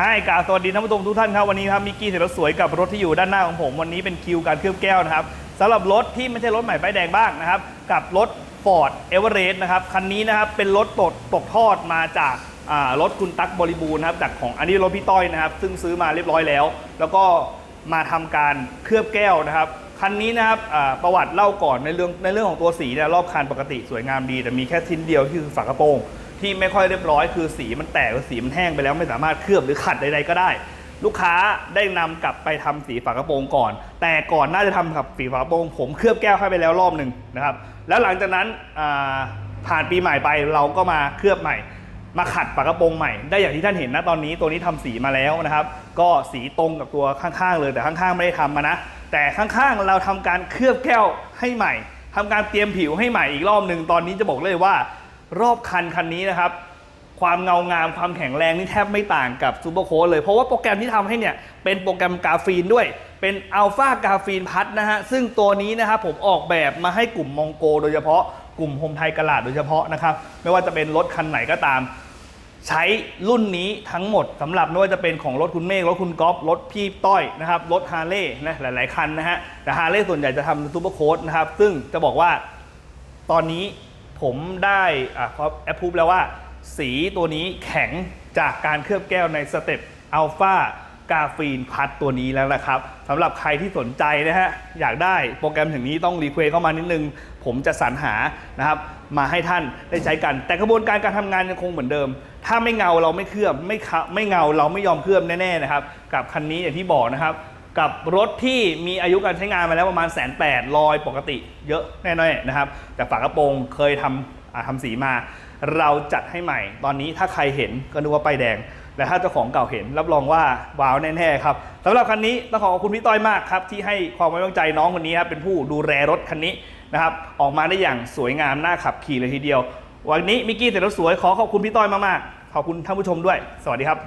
ใช่กาสวัสดีท่านผู้ชมทุกท่านครับวันนี้ครับมิกกี้เสร็จแล้วสวยกับรถที่อยู่ด้านหน้าของผมวันนี้เป็นคิวการเคลือบแก้วนะครับสำหรับรถที่ไม่ใช่รถใหม่ป้ายแดงบ้างนะครับ กับรถ Ford e v e r e s t นะครับคันนี้นะครับเป็นรถตกตกทอดมาจากรถคุณตั๊กบริบูรณ์นะครับจากของอันนี้รถพี่ต้อยนะครับ ซึ่งซื้อมาเรียบร้อยแล้ว แล้วก็มาทำการเคลือบแก้วนะครับคันนี้นะครับประวัติเล่าก่อนในเรื่องในเรื่องของตัวสีเนี่ยรอบคันปกติสวยงามดี แต่มีแค่ชิ้นเดียวที่คือฝากระโปรง ที่ไม่ค่อยเรียบร้อยคือสีมันแตกหรือสีมันแห้งไปแล้วไม่สามารถเคลือบหรือขัดใดๆก็ได้ ลูกค้าได้นำกลับไปทำสีฝากระโปรงก่อน แต่ก่อนหน่าจะทำกับสีฝากระโปรง ผมเคลือบแก้วให้ไปแล้วรอบหนึ่งนะครับแล้วหลังจากนั้นผ่านปีใหม่ไปเราก็มาเคลือบใหม่ มาขัดฝากระโปรงใหม่ ได้อย่างที่ท่านเห็นนะตอนนี้ตัวนี้ทำสีมาแล้วนะครับ ก็สีตรงกับตัวข้างๆเลยแต่ข้างๆไม่ได้ทำมานะแต่ข้างๆเราทำการเคลือบแก้วให้ใหม่ทำการเตรียมผิวให้ใหม่อีกรอบหนึ่งตอนนี้จะบอกเลยว่า รอบคันคันนี้นะครับ ความเงางามความแข็งแรงนี่แทบไม่ต่างกับซูเปอร์โค้ดเลย เพราะว่าโปรแกรมที่ทำให้เนี่ย เป็นโปรแกรมกราฟีนด้วย เป็นอัลฟากราฟีนพัทนะฮะ ซึ่งตัวนี้นะครับผมออกแบบมาให้กลุ่มมองโกโดยเฉพาะกลุ่มโฮมไทยกระลาดโดยเฉพาะนะครับ ไม่ว่าจะเป็นรถคันไหนก็ตาม ใช้รุ่นนี้ทั้งหมดสำหรับไม่ว่าจะเป็นของรถคุณเมฆรถคุณก๊อฟรถพี่ต้อยนะครับรถฮาร์เลย์นะหลาย ๆ คันนะฮะแต่ฮาร์เลย์ส่วนใหญ่จะทำซูเปอร์โค้ดนะครับซึ่งจะบอกว่าตอนนี้ ผมได้อะแอปพูบแล้วว่า สีตัวนี้แข็งจากการเคลือบแก้วในสเต็ปอัลฟากาฟีนพัดตัวนี้แล้วนะครับสำหรับใครที่สนใจนะฮะอยากได้โปรแกรมถึงนี้ต้องรีเควสเข้ามานิดนึง ผมจะสรรหานะครับมาให้ท่านได้ใช้กัน แต่กระบวนการการทำงานยังคงเหมือนเดิม ถ้าไม่เงาเราไม่เคลือบไม่ขะไม่เงาเราไม่ยอมเคลือบแน่ๆนะครับ กับคันนี้อย่างที่บอกนะครับ กับรถที่มีอายุการใช้งานมาแล้วประมาณแสนแปดลอยปกติเยอะแน่นอนนะครับ แต่ฝากระโปรงเคยทำทำสีมา เราจัดให้ใหม่ ตอนนี้ถ้าใครเห็นก็นึกว่าป้ายแดง แต่ถ้าเจ้าของเก่าเห็นรับรองว่าว้าวแน่ๆครับสำหรับคันนี้ต้องขอขอบคุณพี่ต้อยมากครับที่ให้ความไว้วางใจน้องคนนี้ครับเป็นผู้ดูแลรถคันนี้นะครับออกมาได้อย่างสวยงามน่าขับขี่เลยทีเดียว วันนี้มิกกี้เสร็จแล้วสวยขอขอบคุณพี่ต้อยมากๆขอบคุณท่านผู้ชมด้วย สวัสดีครับ